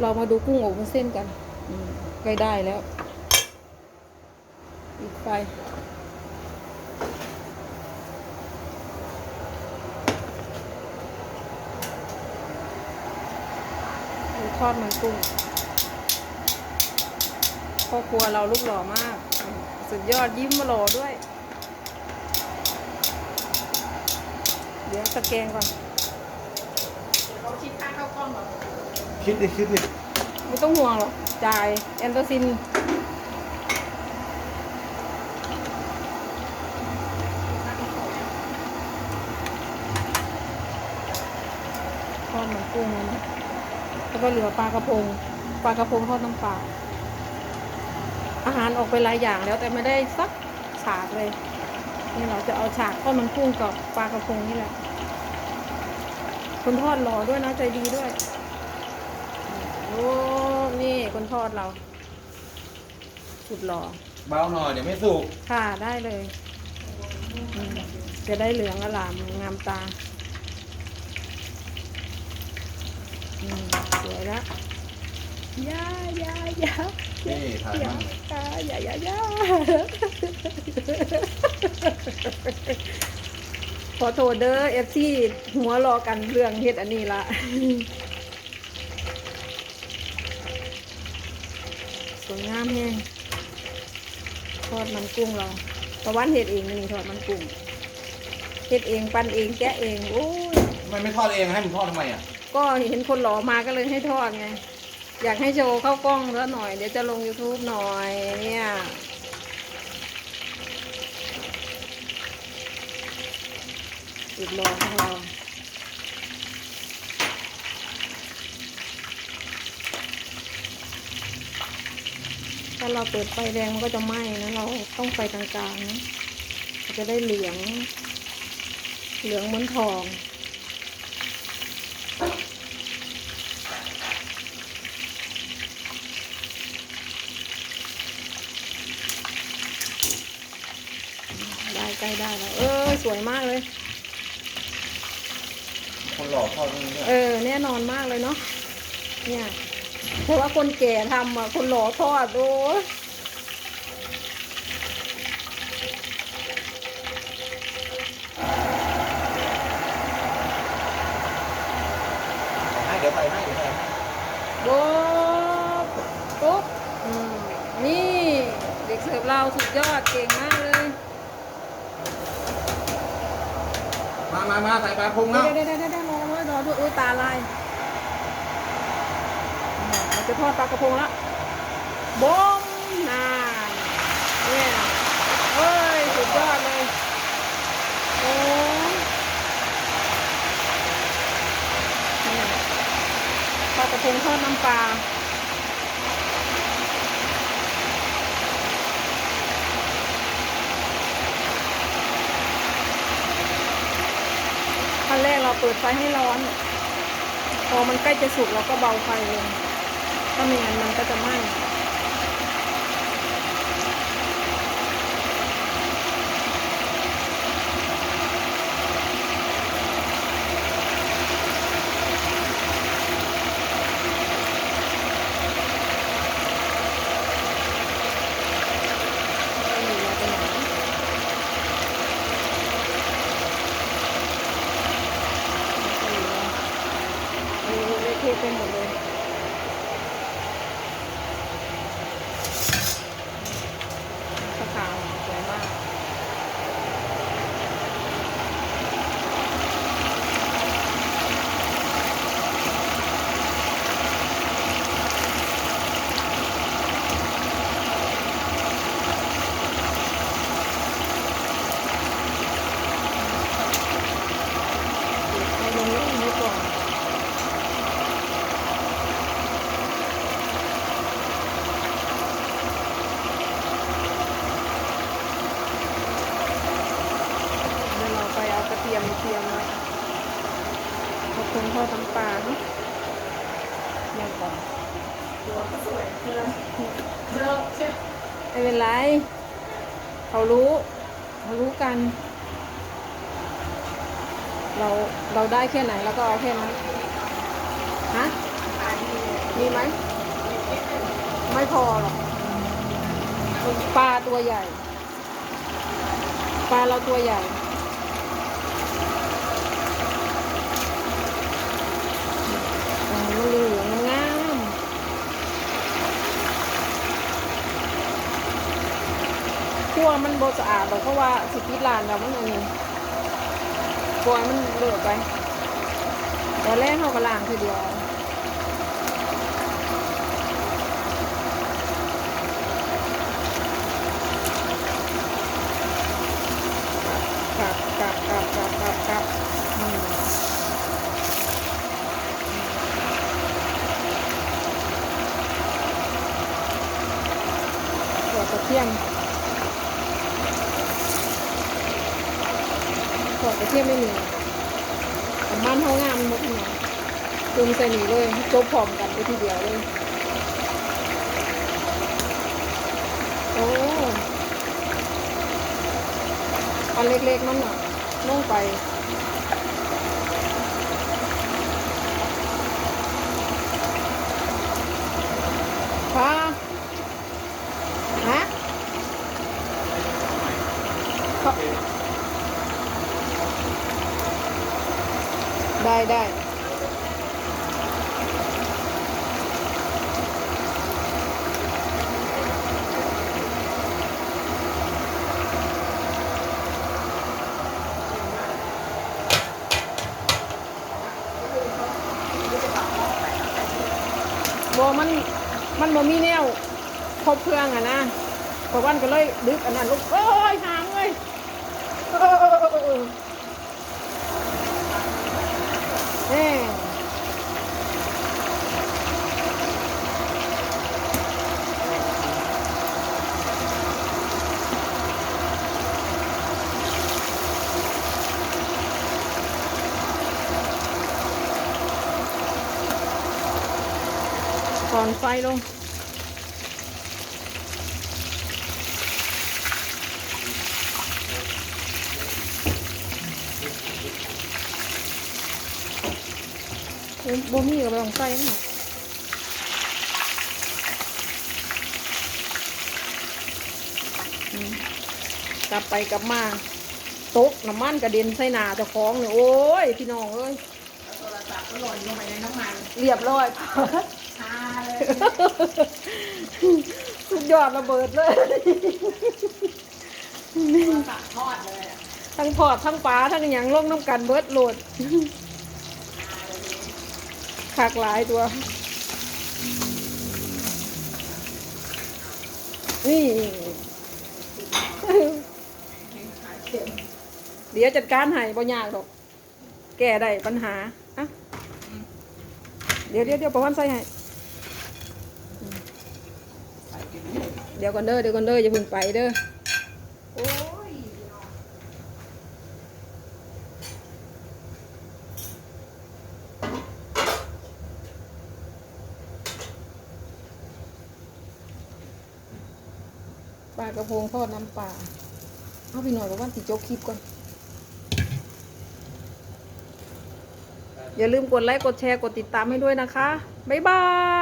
เรามาดูกุ้งอบวุ้นเส้นกันใกล้ได้แล้วปิดไฟทอดมันกุ้งพ่อครัวเราลูกหล่อมาก สุดยอดยิ้มมาหล่อด้วย เดี๋ยวสแกนก่อน เขาชิดข้างเข้ากล้องเหรอ คิดดิคิดดิไม่ต้องห่วงหรอกจ่ายแอนโตซิน ทอดมันกุ้งนะแล้วก็เหลือปลากระพง ปลากระพงทอดน้ำปลา อาหารออกไปหลายอย่างแล้วแต่ไม่ได้สักฉากเลย นี่เราจะเอาฉากทอดมันกุ้งกับปลากระพงนี่แหละ คนทอดหล่อด้วยนะใจดีด้วย โอ้ นี่คนทอดเรา สุดหล่อ เบาหน่อยเดี๋ยวไม่สุกค่ะได้เลยอืมจะได้เหลืองอลามงามตาอืมสวยแล้วยายายานี่ถ่ายยามั่งยายายาขอโทษเด้อเอฟซีหัวรอกันเรื่องเฮ็ดอันนี้ละ สวยงามแฮงทอดมันกุ้งเราตะวันเฮ็ดเองนะนี่ทอดมันกุ้งเฮ็ดเองปั้นเองแกะเองโอ้ยทำไมไม่ทอดเองให้มึงทอดทำไมอะก็เห็นคนหล่อมาก็เลยให้ทอดไง อยากให้โชว์เข้ากล้องแล้วหน่อยเดี๋ยวจะลง YouTube หน่อยเนี่ยติดรอของเรา ถ้าเราเปิดไฟแรงมันก็จะไหม้นะ เราต้องไฟกลางๆนะมันจะได้เหลือง เหลืองเหมือนทองได้ใกล้ได้แล้ว เออ สวยมากเลย คนหล่อทอดนี่เนี่ยเออ แน่นอนมากเลยเนาะเนี่ย เพราะว่าคนแก่ทำอะคนหล่อทอดโอ้ยให้เดี๋ยวใส่ให้เดี๋ยวใส่ให้โบ๊บปุ๊บอืมนี่เด็กเสิร์ฟเราสุดยอดเก่งมากเลยมามามาใส่ปลาพงเดี๋ยแล้ววเดี๋ยวเดี๋ยวเดี๋ยวรอด้วยรอด้วยอุ้ยตาลายอ่าเรา จะทอดปลากระพงละบอมนานเนี่ยเฮ้ยสุดยอดเลยโอ้นี่ปลากระพงทอดน้ำปลาขั้นแรกเราเปิดไฟให้ร้อน พอมันใกล้จะสุกเราก็เบาไฟลง ถ้าไม่งั้นมันก็จะไหม้ไม่มีอะไรไปไหน เออเละเทะไปหมดเลยขาวๆสวยมาก ให้ลงเล่นไว้ก่อน เดี๋ยวเราไปเอากระเทียมเทียมไว้ ขอบคุณพ่อทำปลาเนาะยังก่อนตัวก็สวยเธอเลิกใช่ไม่เป็นไร เขารู้ เขารู้กัน เราเราได้แค่ไหนเราก็เอาแค่นั้นฮะมีไหม ไม่พอหรอกปลาตัวใหญ่ ปลาเราตัวใหญ่ อ่ามันเหลืองงาม คั่วมันบสะอาดหรอกเพราะว่าสิปิดร้านแล้วมันอันนี้ปล่อยมันเลอกไปตอนแรกเขาก็ล้างทีเดียวกับกับกับกับกับกับอืมหัวกระเทียม เทียมไม่มีแต่มันเท่างามหมดเลยดึงใส่หนีเลยจบพร้อมกันไปทีเดียวเลย โอ้อันเล็กๆนั่นน่ะลงไปพาฮะเขา ได้ได้บอมันมันบ่มีแนวครบเครื่องอะนะเพราะวันก็เลยดึกอันนั้นลูกโอ้ยหางเลยเออแน่ก่อนไฟลง บ่บ่มีก็ไปลองใส่มันหน่อยอืมกลับไปกลับมาตกน้ำมันกระเด็นใส่หน้าเจ้าของเลยโอ้ย พี่น้องเอ้ยโทรศัพท์ก็หล่นลงไปในน้ำมัน เรียบร้อยชาเลยสุดยอดระเบิดเลยโทรศัพท์ทอดเลยอะทั้งพอดทั้งปลาทั้งหยังลงน้ำกันเบิดโหลด ขากหลายตัว นี่เดี๋ยวจัดการให้บ่ยากดอก แก้ได้ปัญหาอะเดี๋ยวเดี๋ยวเดี๋ยวประวันใส่ให้เดี๋ยวก่อนเด้อเดี๋ยวก่อนเด้ออย่าเพิ่งไปเด้อ ลากระพงทอดน้ำปลาเอาไปหน่อยประวันสิโจกคลิปก่อน อย่าลืมกดไลค์ กดแชร์ กดติดตามให้ด้วยนะคะ บ๊ายบาย